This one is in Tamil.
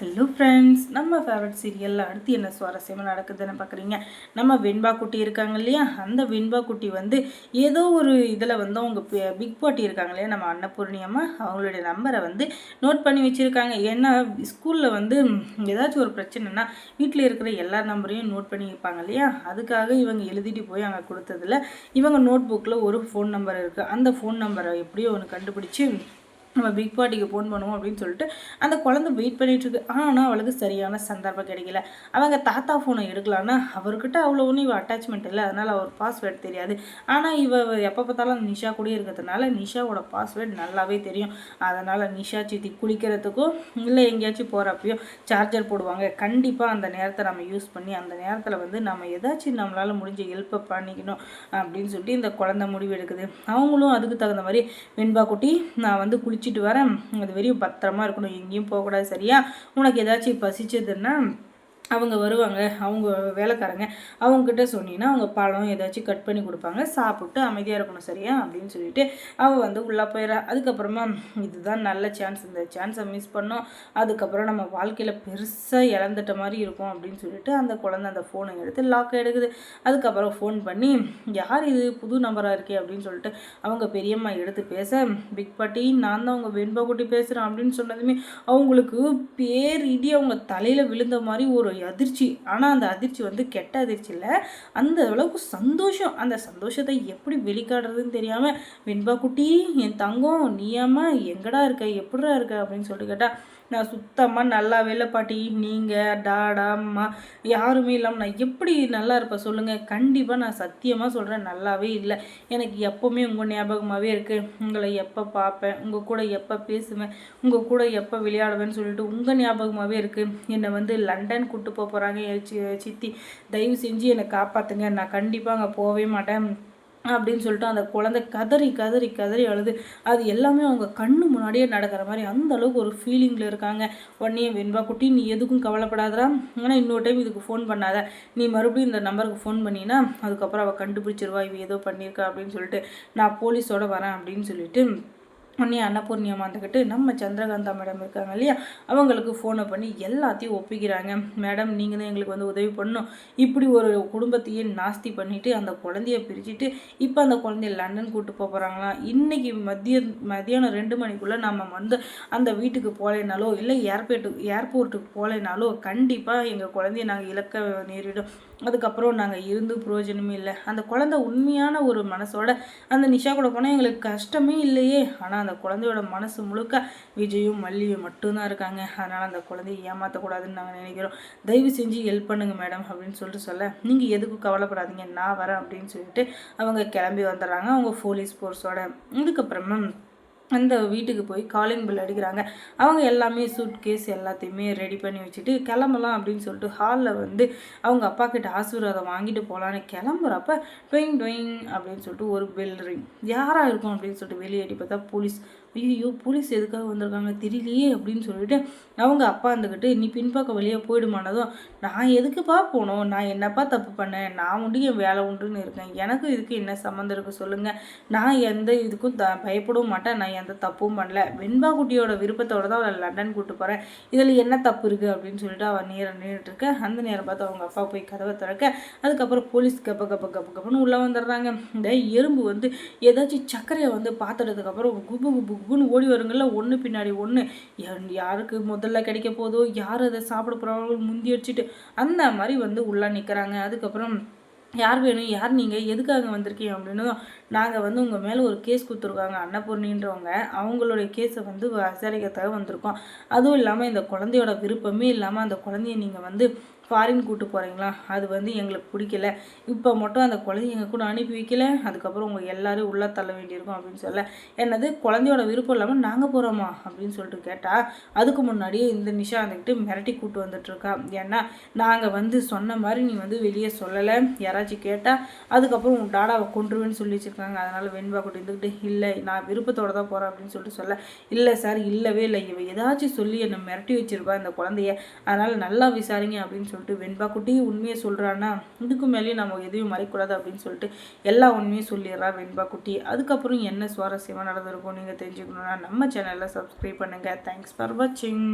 ஹலோ ஃப்ரெண்ட்ஸ் நம்ம ஃபேவரட் சீரியலில் அடுத்து என்ன சுவாரஸ்யமாக நடக்குதுன்னு பார்க்குறீங்க நம்ம வெண்பா குட்டி இருக்காங்க இல்லையா? அந்த வெண்பா குட்டி வந்து ஏதோ ஒரு இதில் வந்து அவங்க பிக் பாட்டி இருக்காங்க இல்லையா? நம்ம அன்னபூர்ணியம்மா அவங்களுடைய நம்பரை வந்து நோட் பண்ணி வச்சுருக்காங்க. ஏன்னா ஸ்கூலில் வந்து ஏதாச்சும் ஒரு பிரச்சனைனா வீட்டில் இருக்கிற எல்லா நம்பரையும் நோட் பண்ணி வைப்பாங்க இல்லையா? அதுக்காக இவங்க எழுதிட்டு போய் அங்கே கொடுத்ததில் இவங்க நோட் புக்கில் ஒரு ஃபோன் நம்பர் இருக்குது அந்த ஃபோன் நம்பரை எப்படியோ ஒன்று கண்டுபிடிச்சி நம்ம பிக் பாட்டிக்கு ஃபோன் பண்ணுவோம் அப்படின்னு சொல்லிட்டு அந்த குழந்தை வெயிட் பண்ணிட்டு இருக்கு. ஆனால் அவளுக்கு சரியான சந்தர்ப்பம் கிடைக்கல. அவங்க தாத்தா ஃபோனை எடுக்கலான்னா அவர்கிட்ட அவ்வளோ ஒன்றும் இவள் அட்டாச்மெண்ட் இல்லை. அதனால் அவர் பாஸ்வேர்டு தெரியாது. ஆனால் இவ எப்போ பார்த்தாலும் நிஷா கூட இருக்கிறதுனால நிஷாவோட பாஸ்வேர்டு நல்லாவே தெரியும். அதனால் நிஷா சித்தி குளிக்கிறதுக்கும் இல்லை எங்கேயாச்சும் போகிறப்பையும் சார்ஜர் போடுவாங்க. கண்டிப்பாக அந்த நேரத்தை நம்ம யூஸ் பண்ணி அந்த நேரத்தில் வந்து நம்ம ஏதாச்சும் நம்மளால் முடிஞ்ச ஹெல்ப்பை பண்ணிக்கணும் அப்படின்னு சொல்லிட்டு இந்த குழந்தை முடிவு எடுக்குது. அவங்களும் அதுக்கு தகுந்த மாதிரி வெண்பா குட்டி நான் வந்து குளி குடிச்சிட்டு வரேன். அது வரையும் பத்திரமா இருக்கணும். எங்கேயும் போகக்கூடாது சரியா? உனக்கு ஏதாச்சும் பசிச்சதுன்னா அவங்க வருவாங்க அவங்க வேலைக்காரங்க அவங்கக்கிட்ட சொன்னீங்கன்னா அவங்க பழம் ஏதாச்சும் கட் பண்ணி கொடுப்பாங்க. சாப்பிட்டு அமைதியாக இருக்கணும் சரியா? அப்படின்னு சொல்லிட்டு அவள் வந்து உள்ளே போயிடறா. அதுக்கப்புறமா இதுதான் நல்ல சான்ஸ் இந்த சான்ஸை மிஸ் பண்ணோம். அதுக்கப்புறம் நம்ம வாழ்க்கையில் பெருசாக இழந்துட்ட மாதிரி இருக்கும் அப்படின்னு சொல்லிட்டு அந்த குழந்தை அந்த ஃபோனை எடுத்து லாக் எடுக்குது. அதுக்கப்புறம் ஃபோன் பண்ணி யார் இது? புது நம்பராக இருக்கே? அப்படின்னு சொல்லிட்டு அவங்க பெரியம்மா எடுத்து பேச பிக் பாட்டி நான் தான் அவங்க வெண்பா குட்டி பேசுகிறேன் அப்படின்னு சொன்னதுமே அவங்களுக்கு பேர் இடி அவங்க தலையில் விழுந்த மாதிரி ஒரு அதிர்ச்சி. ஆனால் அந்த அதிர்ச்சி வந்து கெட்ட அதிர்ச்சி இல்லை. அந்த அளவுக்கு சந்தோஷம். அந்த சந்தோஷத்தை எப்படி வெளிக்காடுறதுன்னு தெரியாமல் வெண்பா குட்டி என் தங்கம் நீயாம்மா எங்கடா இருக்க? எப்படிடா இருக்க? அப்படின்னு சொல்லிட்டு கேட்டால் நான் சுத்தமாக நல்லா வேலை பாட்டி. நீங்கள் டாடா அம்மா யாருமே இல்லாமல் நான் எப்படி நல்லா இருப்பேன் சொல்லுங்கள் கண்டிப்பாக நான் சத்தியமாக சொல்கிறேன் நல்லாவே இல்லை. எனக்கு எப்போவுமே உங்கள் ஞாபகமாகவே இருக்குது உங்களை எப்போ பார்ப்பேன் உங்கள் கூட எப்போ பேசுவேன் உங்கள் கூட எப்போ விளையாடுவேன்னு சொல்லிட்டு உங்கள் ஞாபகமாகவே இருக்குது என்னை வந்து லண்டன் கூப்பிட்டு போக போகிறாங்க சித்தி தயவு செஞ்சு என்னை காப்பாற்றுங்க நான் கண்டிப்பாக அங்கே போகவே மாட்டேன். அப்படின்னு சொல்லிட்டு அந்த குழந்தை கதறி கதறி கதறி அழுது. அது எல்லாமே அவங்க கண்ணு முன்னாடியே நடக்கிற மாதிரி அந்த அளவுக்கு ஒரு ஃபீலிங்கில் இருக்காங்க. உடனே வெண்பா குட்டி நீ எதுக்கும் கவலைப்படாதரா ஆனால் இன்னொரு டைம் இதுக்கு ஃபோன் பண்ணாத. நீ மறுபடியும் இந்த நம்பருக்கு ஃபோன் பண்ணினா அதுக்கப்புறம் அவள் கண்டுபிடிச்சிருவா இவ ஏதோ பண்ணியிருக்கா அப்படின்னு சொல்லிட்டு நான் போலீஸோட வரேன் அப்படின்னு சொல்லிட்டு உடனே அன்னபூர்ணி வந்துக்கிட்டு நம்ம சந்திரகாந்தா மேடம் இருக்காங்க இல்லையா? அவங்களுக்கு ஃபோனை பண்ணி எல்லாத்தையும் ஒப்பிக்கிறாங்க. மேடம் நீங்கள் தான் எங்களுக்கு வந்து உதவி பண்ணணும். இப்படி ஒரு குடும்பத்தையே நாஸ்தி பண்ணிவிட்டு அந்த குழந்தைய பிரிச்சுட்டு இப்போ அந்த குழந்தைய லண்டன் கூப்பிட்டு போக போகிறாங்களா இன்றைக்கி மதிய மதியானம் ரெண்டு மணிக்குள்ளே நம்ம வந்து அந்த வீட்டுக்கு போகலைனாலோ இல்லை ஏர்போர்ட்டுக்கு ஏர்போர்ட்டுக்கு போகலைனாலோ கண்டிப்பாக எங்கள் குழந்தைய நாங்கள் இழக்க நேரிடும். அதுக்கப்புறம் நாங்கள் இருந்து பிரயோஜனமே இல்லை. அந்த குழந்தை உண்மையான ஒரு மனசோட அந்த நிஷா கூட போனால் எங்களுக்கு கஷ்டமே இல்லையே. ஆனால் அந்த அந்த குழந்தையோட மனசு முழுக்க விஜயும் மல்லியும் மட்டும்தான் இருக்காங்க. அதனால் அந்த குழந்தைய ஏமாற்றக்கூடாதுன்னு நாங்கள் நினைக்கிறோம். தயவு செஞ்சு ஹெல்ப் பண்ணுங்க மேடம் அப்படின்னு சொல்லிட்டு சொல்ல நீங்கள் எதுக்கும் கவலைப்படாதீங்க நான் வரேன் அப்படின்னு சொல்லிட்டு அவங்க கிளம்பி வந்துடுறாங்க. அவங்க போலீஸ் ஃபோர்ஸோட இதுக்கப்புறமா அந்த வீட்டுக்கு போய் காலிங் பில் அடிக்கிறாங்க. அவங்க எல்லாமே சூட் கேஸ் எல்லாத்தையுமே ரெடி பண்ணி வச்சுட்டு கிளம்பலாம் அப்படின்னு சொல்லிட்டு ஹாலில் வந்து அவங்க அப்பா கிட்ட ஆசீர்வாதம் வாங்கிட்டு போகலான்னு கிளம்புறப்ப டொயிங் டொயிங் அப்படின்னு சொல்லிட்டு ஒரு பெல் ரிங் யாராக இருக்கும் அப்படின்னு சொல்லிட்டு வெளியேடி பார்த்தா போலீஸ் ஐயோ போலீஸ் எதுக்காக வந்திருக்காங்க? தெரியலையே அப்படின்னு சொல்லிட்டு அவங்க அப்பா இருந்துக்கிட்டு நீ பின்பக்கம் வழியாக போயிடுமானதும் நான் எதுக்குப்பா போனோம்? நான் என்னப்பா தப்பு பண்ணேன்? நான் உண்டு என் வேலை உண்டுன்னு இருக்கேன். எனக்கு இதுக்கு என்ன சம்மந்தம் இருக்குது சொல்லுங்கள் நான் எந்த இதுக்கும் த பயப்படவும் மாட்டேன். நான் எந்த தப்பும் பண்ணல. வெண்பா குட்டியோட விருப்பத்தோட தான் அவளை லண்டன் கூப்பிட்டு போகிறேன் இதில் என்ன தப்பு இருக்குது அப்படின்னு சொல்லிட்டு அவள் நேரம் நின்றுட்டு இருக்க அந்த நேரம் பார்த்து அவங்க அப்பா போய் கதவை திறக்க அதுக்கப்புறம் போலீஸ் கப்ப கப்ப கப்ப கப்பன்னு உள்ளே வந்துடுறாங்க. இந்த எறும்பு வந்து ஏதாச்சும் சர்க்கரையை வந்து பார்த்ததுக்கப்புறம் குபு குபு குபுன்னு ஓடி வருங்கள்ல ஒன்று பின்னாடி ஒன்று யாருக்கு முதல்ல கிடைக்க போதோ யார் அதை சாப்பிட போகிறாங்களோ முந்தி அடிச்சுட்டு அந்த மாதிரி வந்து உள்ளே நிற்கிறாங்க அதுக்கப்புறம் யார் வேணும்? யார் நீங்கள் எதுக்காக வந்திருக்கீங்க? அப்படின்னு நாங்கள் வந்து உங்கள் மேலே ஒரு கேஸ் கொடுத்துருக்காங்க. அன்னபூர்ணின்றவங்க அவங்களுடைய கேஸை வந்து விசாரிக்கிறதுக்காக வந்திருக்கோம். அதுவும் இல்லாமல் இந்த குழந்தையோட விருப்பமே இல்லாமல் அந்த குழந்தைய நீங்கள் வந்து ஃபாரின் கூட்டு போகிறீங்களா அது வந்து எங்களுக்கு பிடிக்கல. இப்போ மட்டும் அந்த குழந்தைய எங்கள் கூட அனுப்பி வைக்கல. அதுக்கப்புறம் உங்கள் எல்லோரும் உள்ளே தள்ள வேண்டியிருக்கும் அப்படின்னு சொல்ல. என்னது? குழந்தையோட விருப்பம் இல்லாமல் நாங்கள் போகிறோமா அப்படின்னு சொல்லிட்டு கேட்டால் அதுக்கு முன்னாடியே இந்த நிஷா வந்துக்கிட்டு மிரட்டி கூட்டு வந்துட்டுருக்கா. ஏன்னா நாங்கள் வந்து சொன்ன மாதிரி நீ வந்து வெளியே சொல்லலை. யாராச்சும் கேட்டால் அதுக்கப்புறம் உன் டாடாவை கொண்டுருவேன்னு சொல்லி வச்சுருக்காங்க. அதனால் வெண்பா கூட்டி இருந்துக்கிட்டு இல்லை நான் விருப்பத்தோடு தான் போகிறேன் அப்படின்னு சொல்லிட்டு சொல்ல. இல்லை சார் இல்லவே இல்லை. இவ ஏதாச்சும் சொல்லி என்னை மிரட்டி வச்சுருப்பா இந்த குழந்தைய. அதனால் நல்லா விசாரிங்க அப்படின்னு சொல்லி சொல்லிட்டு வெண்பா குட்டி உண்மையை சொல்கிறான்னா இதுக்கு மேலேயும் நம்ம எதையும் மறைக்கூடாது அப்படின்னு சொல்லிட்டு எல்லா உண்மையும் சொல்லிடுறா வெண்பா குட்டி. அதுக்கப்புறம் என்ன சுவாரஸ்யமாக நடந்திருக்கும் நீங்கள் தெரிஞ்சுக்கணுன்னா நம்ம சேனலில் சப்ஸ்கிரைப் பண்ணுங்கள் தேங்க்ஸ் ஃபார் வாட்சிங்